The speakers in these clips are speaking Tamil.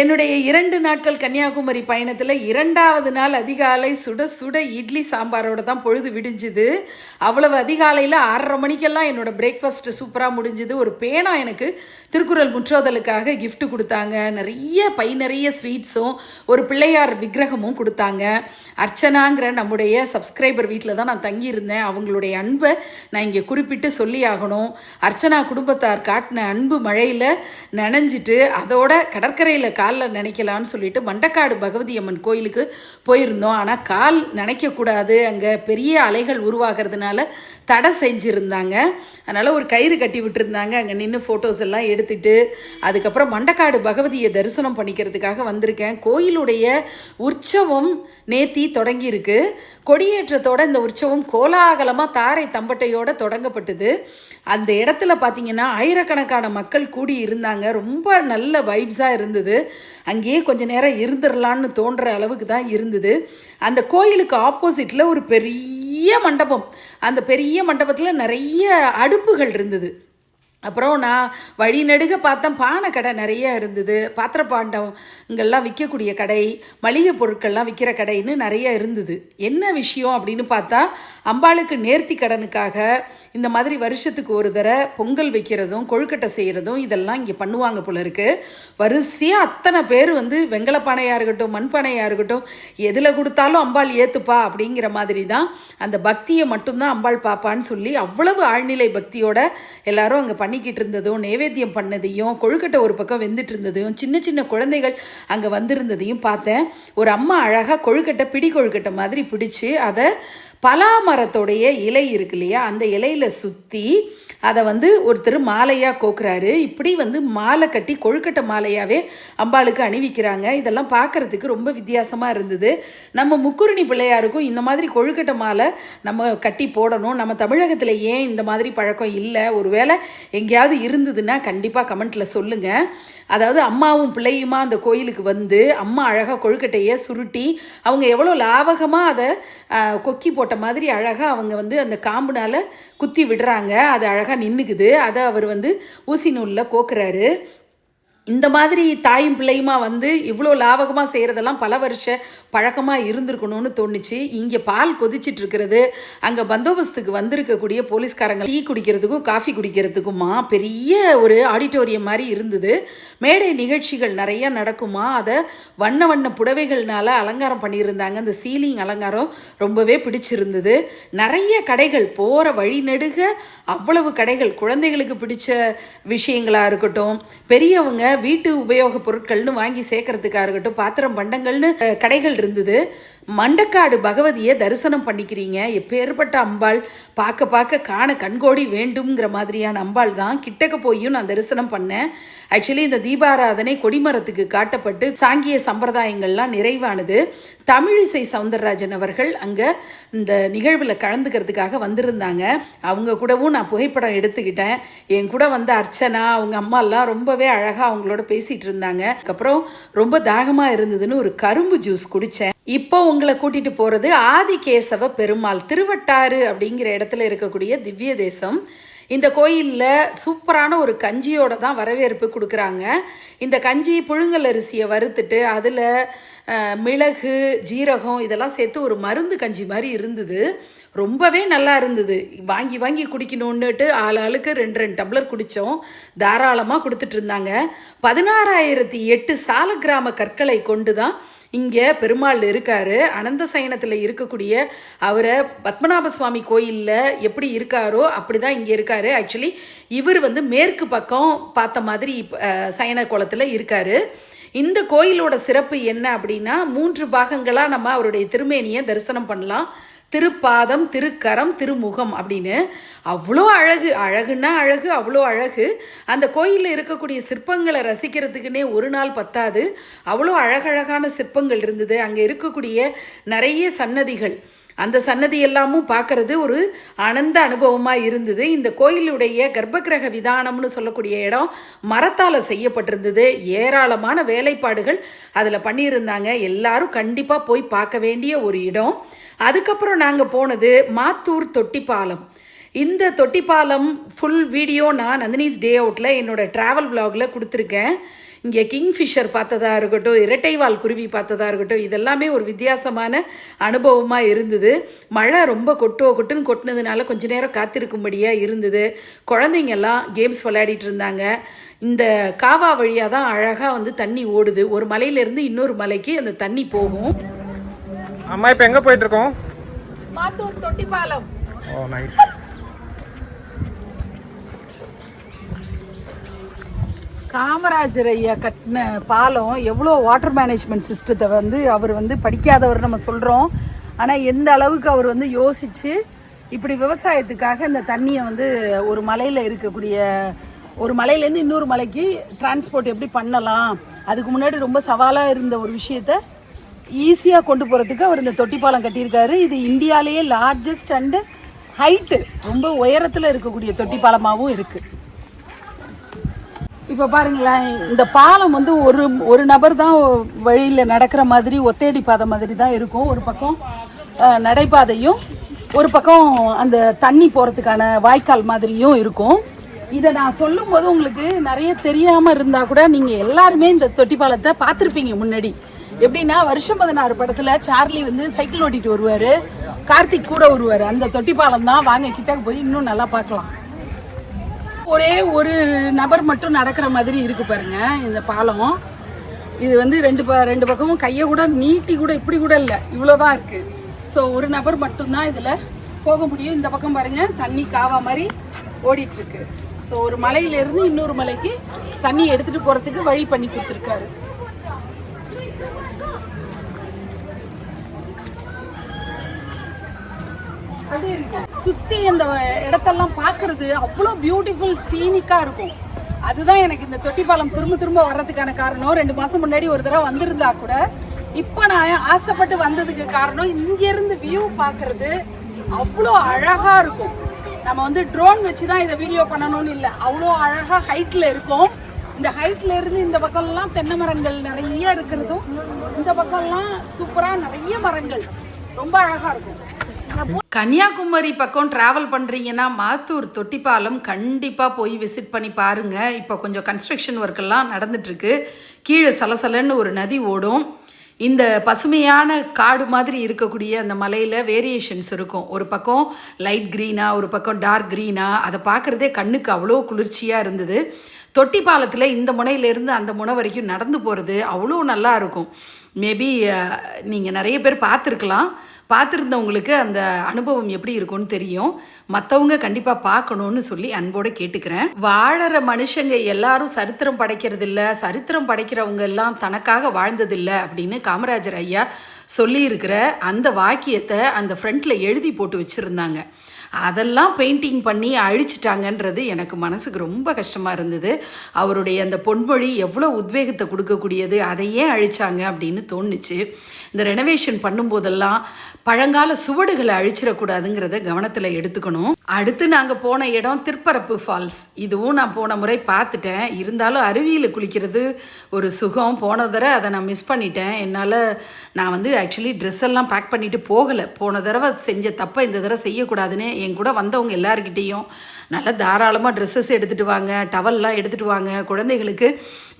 என்னுடைய இரண்டு நாட்கள் கன்னியாகுமரி பயணத்தில் இரண்டாவது நாள் அதிகாலை சுட சுட இட்லி சாம்பாரோட தான் பொழுது விடிஞ்சுது. அவ்வளவு அதிகாலையில் ஆறரை மணிக்கெல்லாம் என்னோட பிரேக்ஃபாஸ்ட்டு சூப்பராக முடிஞ்சுது. ஒரு பேனா எனக்கு திருக்குறள் முற்றோதலுக்காக கிஃப்ட் கொடுத்தாங்க. நிறைய பை நிறைய ஸ்வீட்ஸும் ஒரு பிள்ளையார் விக்கிரகமும் கொடுத்தாங்க. அர்ச்சனாங்கிற நம்முடைய சப்ஸ்கிரைபர் வீட்டில் தான் நான் தங்கியிருந்தேன். அவங்களுடைய அன்பை நான் இங்கே குறிப்பிட்டு சொல்லி ஆகணும். அர்ச்சனா குடும்பத்தார் காட்டின அன்பு மழையில் நனைஞ்சிட்டு அதோட கடற்கரையில் காலில் நினைக்கலான்னு சொல்லிட்டு மண்டக்காடு பகவதி அம்மன் கோயிலுக்கு போயிருந்தோம். ஆனால் கால் நினைக்கக்கூடாது. அங்கே பெரிய அலைகள் உருவாகிறதுனால தடை செஞ்சுருந்தாங்க. அதனால் ஒரு கயிறு கட்டி விட்டுருந்தாங்க. அங்கே நின்று ஃபோட்டோஸ் எல்லாம் எடுத்துட்டு அதுக்கப்புறம் மண்டக்காடு பகவதியை தரிசனம் பண்ணிக்கிறதுக்காக வந்திருக்கேன். கோயிலுடைய உற்சவம் நேத்தி தொடங்கியிருக்கு. கொடியேற்றத்தோட இந்த உற்சவம் கோலாகலமாக தாரை தம்பட்டையோடு தொடங்கப்பட்டது. அந்த இடத்துல பார்த்தீங்கன்னா ஆயிரக்கணக்கான மக்கள் கூடி இருந்தாங்க ரொம்ப நல்ல வைப்ஸாக இருந்தது. அங்கேயே கொஞ்ச நேரம் இருந்துடலான்னு தோன்ற அளவுக்கு தான் இருந்தது. அந்த கோயிலுக்கு ஆப்போசிட்டில் ஒரு பெரிய மண்டபம். அந்த பெரிய மண்டபத்தில் நிறைய அடுப்புகள் இருந்தது. அப்புறம் நான் வழி நெடுக பார்த்தேன். பானை கடை நிறைய இருந்தது. பாத்திர பாண்டவங்கள்லாம் விற்கக்கூடிய கடை மளிகை பொருட்கள்லாம் விற்கிற கடைன்னு நிறைய இருந்தது. என்ன விஷயம் அப்படின்னு பார்த்தா அம்பாளுக்கு நேர்த்தி கடனுக்காக இந்த மாதிரி வருஷத்துக்கு ஒரு தடவை பொங்கல் வைக்கிறதும் கொழுக்கட்டை செய்கிறதும் இதெல்லாம் இங்கே பண்ணுவாங்க போல இருக்கு. வரிசையாக அத்தனை பேர் வந்து வெங்கலப்பானையாக இருக்கட்டும் மண்பானையாக இருக்கட்டும் எதில் கொடுத்தாலும் அம்பாள் ஏற்றுப்பா அப்படிங்கிற மாதிரி தான் அந்த பக்தியை மட்டும்தான் அம்பாள் பாப்பான்னு சொல்லி அவ்வளவு ஆழ்நிலை பக்தியோட எல்லாரும் அங்கே பண்ணிக்கிட்டு இருந்ததும் நைவேத்தியம் பண்ணதையும் கொழுக்கட்டை ஒரு பக்கம் வெந்துட்டு இருந்ததையும் சின்ன சின்ன குழந்தைகள் அங்கே வந்திருந்ததையும் பார்த்தேன். ஒரு அம்மா அழகாக கொழுக்கட்டை பிடி கொழுக்கட்டை மாதிரி பிடிச்சு அதை பலா மரத்தோடைய இலை இருக்கு இல்லையா அந்த இலையில சுற்றி அதை வந்து ஒருத்தர் மாலையாக கோக்குறாரு. இப்படி வந்து மாலை கட்டி கொழுக்கட்டை மாலையாகவே அம்பாளுக்கு அணிவிக்கிறாங்க. இதெல்லாம் பார்க்கறதுக்கு ரொம்ப வித்தியாசமாக இருந்தது. நம்ம முக்குருணி பிள்ளையாருக்கும் இந்த மாதிரி கொழுக்கட்டை மாலை நம்ம கட்டி போடணும். நம்ம தமிழகத்தில் ஏன் இந்த மாதிரி பழக்கம் இல்லை? ஒருவேளை எங்கேயாவது இருந்ததுன்னா கண்டிப்பாக கமெண்ட்டில் சொல்லுங்கள் அதாவது அம்மாவும் பிள்ளையுமா அந்த கோயிலுக்கு வந்து அம்மா அழகாக கொழுக்கட்டையை சுருட்டி அவங்க எவ்வளோ லாவகமாக அதை கொக்கி போட்ட மாதிரி அழகாக அவங்க வந்து அந்த காம்புனால் குத்தி விடுறாங்க. அது அழகாக நின்றுக்குது அதை அவர் வந்து ஊசி நூலில் கோக்குறாரு. இந்த மாதிரி தாயும் பிள்ளையுமா வந்து இவ்வளோ லாவகமாக செய்கிறதெல்லாம் பல வருஷ பழக்கமாக இருந்திருக்கணும்னு தோணுச்சு. இங்கே பால் கொதிச்சிட்டு இருக்கிறது அங்கே பந்தோபஸ்துக்கு வந்திருக்கக்கூடிய போலீஸ்காரங்க டீ குடிக்கிறதுக்கும் காஃபி குடிக்கிறதுக்குமா பெரிய ஒரு ஆடிட்டோரியம் மாதிரி இருந்தது. மேடை நிகழ்ச்சிகள் நிறையா நடக்குமா? அதை வண்ண வண்ண புடவைகள்னால அலங்காரம் பண்ணியிருந்தாங்க. அந்த சீலிங் அலங்காரம் ரொம்பவே பிடிச்சிருந்தது. நிறைய கடைகள் போகிற வழி நெடுக அவ்வளவு கடைகள் குழந்தைகளுக்கு பிடிச்ச விஷயங்களாக இருக்கட்டும் பெரியவங்க வீட்டு உபயோகப் பொருட்கள்னு வாங்கி சேர்க்கறதுக்காக இருக்கட்டும் பாத்திரம் பண்டங்கள்னு கடைகள் இருந்தது. மண்டக்காடு பகவதியை தரிசனம் பண்ணிக்கிறீங்க. எப்பேற்பட்ட அம்பாள். பார்க்க பார்க்க காண கண்கோடி வேண்டும்ங்கிற மாதிரியான அம்பாள் தான். கிட்டக்க போயும் நான் தரிசனம் பண்ணேன். ஆக்சுவலி இந்த தீபாராதனை கொடிமரத்துக்கு காட்டப்பட்டு சாங்கிய சம்பிரதாயங்கள்லாம் நிறைவானது. தமிழிசை சவுந்தரராஜன் அவர்கள் அங்கே இந்த நிகழ்வில் கலந்துக்கிறதுக்காக வந்திருந்தாங்க. அவங்க கூடவும் நான் புகைப்படம் எடுத்துக்கிட்டேன். என் கூட வந்து அர்ச்சனா அவங்க அம்மாலாம் ரொம்பவே அழகாக அவங்க அவங்களோட பேசிகிட்டு இருந்தாங்க. அதுக்கப்புறம் ரொம்ப தாகமாக இருந்ததுன்னு ஒரு கரும்பு ஜூஸ் குடித்தேன் இப்போ உங்களை கூட்டிட்டு போகிறது ஆதிகேசவ பெருமாள் திருவட்டாறு அப்படிங்கிற இடத்துல இருக்கக்கூடிய திவ்ய தேசம். இந்த கோயிலில் சூப்பரான ஒரு கஞ்சியோட தான் வரவேற்பு கொடுக்குறாங்க. இந்த கஞ்சி புழுங்கல் அரிசியை வறுத்துட்டு அதில் மிளகு ஜீரகம் இதெல்லாம் சேர்த்து ஒரு மருந்து கஞ்சி மாதிரி இருந்தது. ரொம்பவே நல்லா இருந்தது. வாங்கி வாங்கி குடிக்கணுன்னுட்டு ஆள் ஆளுக்கு ரெண்டு ரெண்டு டம்ளர் குடித்தோம் தாராளமாக கொடுத்துட்டு இருந்தாங்க. பதினாறாயிரத்தி எட்டு சால கிராம கற்களை கொண்டு தான் இங்கே பெருமாள் இருக்கார். அனந்த சயனத்தில் இருக்கக்கூடிய அவரை பத்மநாப சுவாமி கோயிலில் எப்படி இருக்காரோ அப்படி தான் இங்கே இருக்கார். ஆக்சுவலி இவர் வந்து மேற்கு பக்கம் பார்த்த மாதிரி சயன கோலத்தில் இருக்கார். இந்த கோயிலோட சிறப்பு என்ன அப்படின்னா மூன்று பாகங்களாக நம்ம அவருடைய திருமேனியை தரிசனம் பண்ணலாம். திருப்பாதம் திருக்கரம் திருமுகம் அப்படின்னு. அவ்வளோ அழகு அழகுன்னா அழகு அவ்வளோ அழகு. அந்த கோயிலில் இருக்கக்கூடிய சிற்பங்களை ரசிக்கிறதுக்குன்னே ஒரு நாள் பத்தாது. அவ்வளோ அழகழகான சிற்பங்கள் இருந்தது. அங்கே இருக்கக்கூடிய நிறைய சன்னதிகள். அந்த சன்னதி எல்லாமும் பார்க்கறது ஒரு ஆனந்த அனுபவமாக இருந்தது. இந்த கோயிலுடைய கர்ப்பகிரக விதானம்னு சொல்லக்கூடிய இடம் மரத்தால் செய்யப்பட்டிருந்தது. ஏராளமான வேலைப்பாடுகள் அதில் பண்ணியிருந்தாங்க. எல்லாரும் கண்டிப்பாக போய் பார்க்க வேண்டிய ஒரு இடம். அதுக்கப்புறம் நாங்கள் போனது மாத்தூர் தொட்டிப்பாலம். இந்த தொட்டிப்பாலம் ஃபுல் வீடியோ நான் நந்தினிஸ் டே அவுட்டில் என்னோட ட்ராவல் vlogல கொடுத்துருக்கேன். இங்கே கிங்ஃபிஷர் பார்த்ததா இருக்கட்டும் இரட்டைவால் குருவி பார்த்ததா இருக்கட்டும் இதெல்லாமே ஒரு வித்தியாசமான அனுபவமாக இருந்தது. மழை ரொம்ப கொட்டோ கொட்டுன்னு கொட்டினதுனால கொஞ்ச நேரம் காத்திருக்கும்படியாக இருந்தது. குழந்தைங்கெல்லாம் கேம்ஸ் விளையாடிட்டு இருந்தாங்க. இந்த காவா வழியாக தான் அழகாக வந்து தண்ணி ஓடுது. ஒரு மலையிலேருந்து இன்னொரு மலைக்கு அந்த தண்ணி போகும். அம்மா இப்போ எங்கே போயிட்டு இருக்கோம்? மாத்தூர் தொட்டி பாலம் ஓ நைஸ். காமராஜர் ஐயா கட்டின பாலம் எவ்வளோ வாட்டர் மேனேஜ்மெண்ட் சிஸ்டத்தை வந்து அவர் வந்து படிக்காதவர் நம்ம சொல்கிறோம் ஆனால் எந்த அளவுக்கு அவர் வந்து யோசித்து இப்படி விவசாயத்துக்காக இந்த தண்ணியை வந்து ஒரு மலையில் இருக்கக்கூடிய ஒரு மலையிலேருந்து இன்னொரு மலைக்கு டிரான்ஸ்போர்ட் எப்படி பண்ணலாம்? அதுக்கு முன்னாடி ரொம்ப சவாலாக இருந்த ஒரு விஷயத்த ஈஸியாக கொண்டு போகிறதுக்கு அவர் இந்த தொட்டி பாலம் கட்டியிருக்காரு. இது இந்தியாலேயே லார்ஜஸ்ட் அண்டு ஹைட்டு ரொம்ப உயரத்தில் இருக்கக்கூடிய தொட்டி பாலமாகவும் இருக்குது இப்போ பாருங்களேன் இந்த பாலம் வந்து ஒரு ஒரு நபர் தான் வழியில் நடக்கிற மாதிரி ஒத்தையடி பாதை மாதிரி தான் இருக்கும். ஒரு பக்கம் நடைபாதையும் ஒரு பக்கம் அந்த தண்ணி போகிறதுக்கான வாய்க்கால் மாதிரியும் இருக்கும். இதை நான் சொல்லும்போது உங்களுக்கு நிறைய தெரியாமல் இருந்தால் கூட நீங்கள் எல்லாருமே இந்த தொட்டி பாலத்தை பார்த்துருப்பீங்க முன்னாடி. எப்படின்னா வருஷம் பதினாறு படத்தில் சார்லி வந்து சைக்கிள் ஓட்டிட்டு வருவார். கார்த்திக் கூட வருவார். அந்த தொட்டி பாலம் தான். வாங்க கிட்ட போய் இன்னும் நல்லா பார்க்கலாம். ஒரே ஒரு நபர் மட்டும் நடக்கிற மாதிரி இருக்கு பாருங்க இந்த பாலம். இது வந்து ரெண்டு ப ரெண்டு பக்கமும் கையை கூட நீட்டி கூட இப்படி கூட இல்லை இவ்வளோதான் இருக்கு. ஸோ ஒரு நபர் மட்டும்தான் இதில் போக முடியும். இந்த பக்கம் பாருங்க தண்ணி காவா மாதிரி ஓடிட்டுருக்கு. ஸோ ஒரு மலையிலேருந்து இன்னொரு மலைக்கு தண்ணி எடுத்துகிட்டு போகிறதுக்கு வழி பண்ணி கொடுத்துருக்காரு. சுத்தி அந்த இடத்தெல்லாம் பார்க்குறது அவ்வளோ பியூட்டிஃபுல் சீனிக்கா இருக்கும். அதுதான் எனக்கு இந்த தொட்டிப்பாலம் திரும்ப திரும்ப வர்றதுக்கான காரணம். ரெண்டு மாசம் முன்னாடி ஒரு தடவை வந்திருந்தா கூட இப்போ நான் ஆசைப்பட்டு வந்ததுக்கு காரணம் இங்க இருந்து வியூ பார்க்கிறது அவ்வளோ அழகா இருக்கும். நம்ம வந்து ட்ரோன் வச்சு தான் இதை வீடியோ பண்ணணும்னு இல்லை. அவ்வளோ அழகா ஹைட்ல இருக்கும். இந்த ஹைட்ல இருந்து இந்த பக்கம்லாம் தென்னை மரங்கள் நிறைய இருக்கிறதும் இந்த பக்கம்லாம் சூப்பரா நிறைய மரங்கள். ரொம்ப அழகா இருக்கும். கன்னியாகுமரி. பக்கம் ட்ராவல் பண்ணுறீங்கன்னா மாத்தூர் தொட்டிப்பாலம் கண்டிப்பாக போய் விசிட் பண்ணி பாருங்கள் இப்போ கொஞ்சம் கன்ஸ்ட்ரக்ஷன் ஒர்க்கெல்லாம் நடந்துட்டுருக்கு. கீழே சலசலன்னு ஒரு நதி ஓடும். இந்த பசுமையான காடு மாதிரி இருக்கக்கூடிய அந்த மலையில் வேரியேஷன்ஸ் இருக்கும். ஒரு பக்கம் லைட் க்ரீனாக ஒரு பக்கம் டார்க் க்ரீனாக அதை பார்க்குறதே கண்ணுக்கு அவ்வளோ குளிர்ச்சியாக இருந்தது. தொட்டி பாலத்தில் இந்த முனையிலேருந்து அந்த முனை வரைக்கும் நடந்து போகிறது அவ்வளோ நல்லா இருக்கும். மேபி நீங்கள் நிறைய பேர் பார்த்துருக்கலாம். பார்த்துருந்தவங்களுக்கு அந்த அனுபவம் எப்படி இருக்கும்னு தெரியும். மற்றவங்க கண்டிப்பாக பார்க்கணுன்னு சொல்லி அன்போடு கேட்டுக்கிறேன். வாழற மனுஷங்க எல்லாரும் சரித்திரம் படைக்கிறது இல்லை சரித்திரம் படைக்கிறவங்க எல்லாம் தனக்காக வாழ்ந்ததில்லை அப்படின்னு காமராஜர் ஐயா சொல்லியிருக்கிற அந்த வாக்கியத்தை அந்த ஃப்ரண்ட்டில் எழுதி போட்டு வச்சுருந்தாங்க. அதெல்லாம் பெயிண்டிங் பண்ணி அழிச்சிட்டாங்கன்றது எனக்கு மனசுக்கு ரொம்ப கஷ்டமாக இருந்தது. அவருடைய அந்த பொன்மொழி எவ்வளோ உத்வேகத்தை கொடுக்கக்கூடியது அதை ஏன் அழிச்சாங்க அப்படின்னு தோணுச்சு. இந்த ரெனோவேஷன் பண்ணும்போதெல்லாம் பழங்கால சுவடுகளை அழிச்சிடக்கூடாதுங்கிறத கவனத்தில் எடுத்துக்கணும். அடுத்து நாங்கள் போன இடம் திருப்பரப்பு ஃபால்ஸ். இதுவும் நான் போன முறை பார்த்துட்டேன். இருந்தாலும் அருவியில் குளிக்கிறது ஒரு சுகம். போன தடவை அதை நான் மிஸ் பண்ணிட்டேன். என்னால் நான் வந்து ஆக்சுவலி ட்ரெஸ் எல்லாம் பேக் பண்ணிட்டு போகலை. போன தடவை செஞ்ச தப்பை இந்த தடவை செய்யக்கூடாதுன்னு என் கூட வந்தவங்க எல்லாருக்கிட்டேயும் நல்லா தாராளமாக ட்ரெஸ்ஸஸ் எடுத்துகிட்டு வாங்க டவல்லாம் எடுத்துகிட்டு வாங்க. குழந்தைகளுக்கு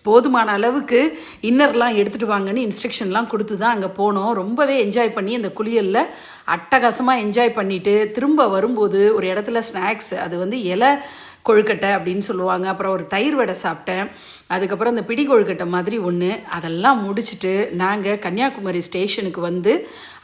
போதுமான அளவுக்கு இன்னர்லாம் எடுத்துகிட்டு வாங்கன்னு இன்ஸ்ட்ரக்ஷன்லாம் கொடுத்து தான் அங்கே போனோம். ரொம்பவே என்ஜாய் பண்ணி அந்த குளியலில் அட்டகாசமாக என்ஜாய் பண்ணிவிட்டு திரும்ப வரும்போது ஒரு இடத்துல ஸ்நாக்ஸ் அது வந்து இலை கொழுக்கட்டை அப்படின்னு சொல்லுவாங்க. அப்புறம் ஒரு தயிர் வடை சாப்பிட்டேன். அதுக்கப்புறம் இந்த பிடி கொழுக்கட்டை மாதிரி ஒன்று அதெல்லாம் முடிச்சுட்டு நாங்கள் கன்னியாகுமரி ஸ்டேஷனுக்கு வந்து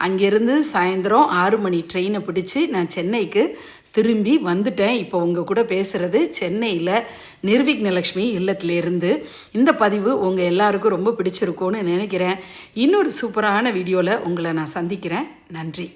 அங்கேருந்து சாயந்தரம் ஆறு மணி ட்ரெயினை பிடிச்சி நான் சென்னைக்கு திரும்பி வந்துட்டேன். இப்போ உங்கள் கூட பேசுகிறது சென்னையில் நிர்விக்னலக்ஷ்மி இல்லத்திலேருந்து. இந்த பதிவு உங்கள் எல்லாருக்கும் ரொம்ப பிடிச்சிருக்கும்னு நினைக்கிறேன். இன்னொரு சூப்பரான வீடியோவில் உங்களை நான் சந்திக்கிறேன். நன்றி.